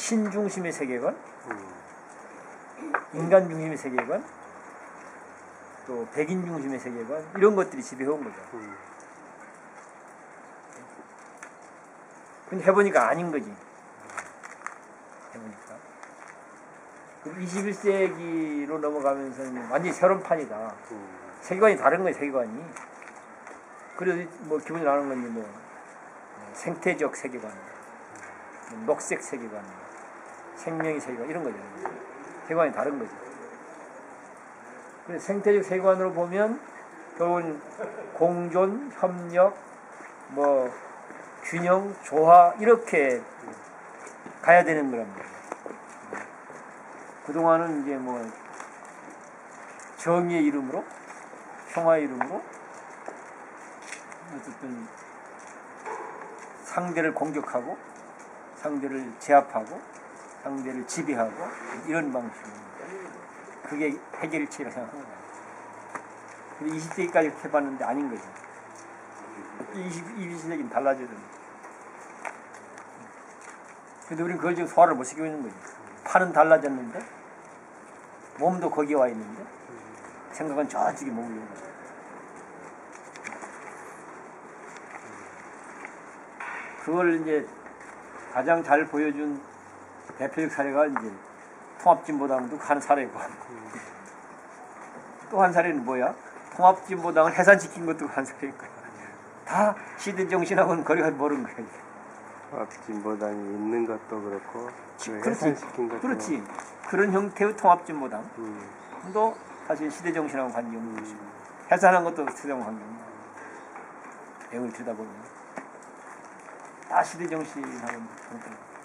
신 중심의 세계관, 음. 인간 중심의 세계관, 또 백인 중심의 세계관 이런 것들이 지배해온 거죠. 음. 근데 해보니까 아닌 거지. 해보니까. 21세기로 넘어가면서는 완전히 새로운 판이다. 음. 세계관이 다른 거예요, 세계관이. 그래서 뭐 기분이 나는 건지 뭐 생태적 세계관, 뭐 녹색 세계관, 생명의 세계관 이런 거죠. 세계관이 다른 거죠. 그래서 생태적 세계관으로 보면 결국은 공존, 협력, 뭐 균형, 조화 이렇게 가야 되는 말이에요. 그동안은 이제 뭐 정의의 이름으로 평화의 이름으로 어쨌든 상대를 공격하고 상대를 제압하고 상대를 지배하고 이런 방식입니다. 그게 해결책이라고. 근데 20세기까지 해봤는데 아닌 거죠. 20, 21세기는 달라져야 됩니다. 근데 우리는 그걸 지금 소화를 못 시키고 있는 거지. 팔은 달라졌는데 몸도 거기에 와 있는데 생각은 저쪽에 머물러 거죠. 그걸 이제 가장 잘 보여준 대표적 사례가 이제 통합진보당도 한 사례고 또 한 사례는 뭐야? 통합진보당을 해산시킨 것도 한 사례일 거야. 다 시대 정신하고는 거리가 멀은 거야. 이게. 진보당이 있는 것도 그렇고 그. 해산시킨 것도 그렇지. 그런 형태의 통합진보당도 음. 사실 시대 정신하고 관계 없는 것이고 해산한 것도 시대하고 관계 없는 거야. 내용을 들여다보면 다 시대 없는 거야.